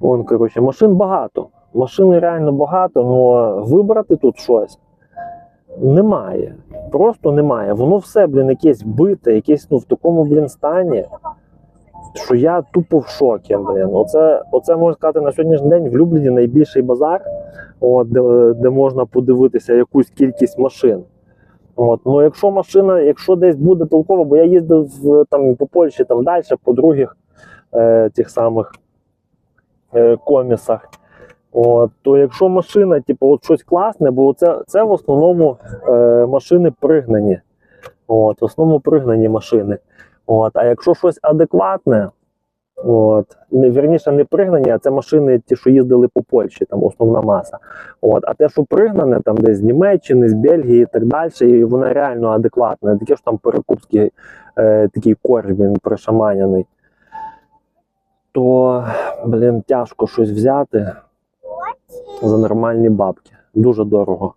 Вон, коротше, машин багато. Машин реально багато, але вибрати тут щось немає. Просто немає. Воно все, блін, якесь бите, якесь ну, в такому, блін, стані, що я тупо в шокі, блін. Оце, оце можна сказати на сьогоднішній день в Любліні найбільший базар, от, де, де можна подивитися якусь кількість машин. От. Ну, якщо машина, якщо десь буде толкова, бо я їздив там, по Польщі там далі, по других е, тих самих комісах. От, то якщо машина, типу, от щось класне, бо це, це в основному е, машини пригнані. От, в основному пригнані машини. От, а якщо щось адекватне, от, не, вірніше, не пригнані, а це машини, ті, що їздили по Польщі, там основна маса. От, а те, що пригнане, там десь з Німеччини, з Бельгії і так далі, і вона реально адекватна. Таке ж там перекупський е, такий корж, він пришаманяний. Блін, тяжко щось взяти за нормальні бабки. Дуже дорого.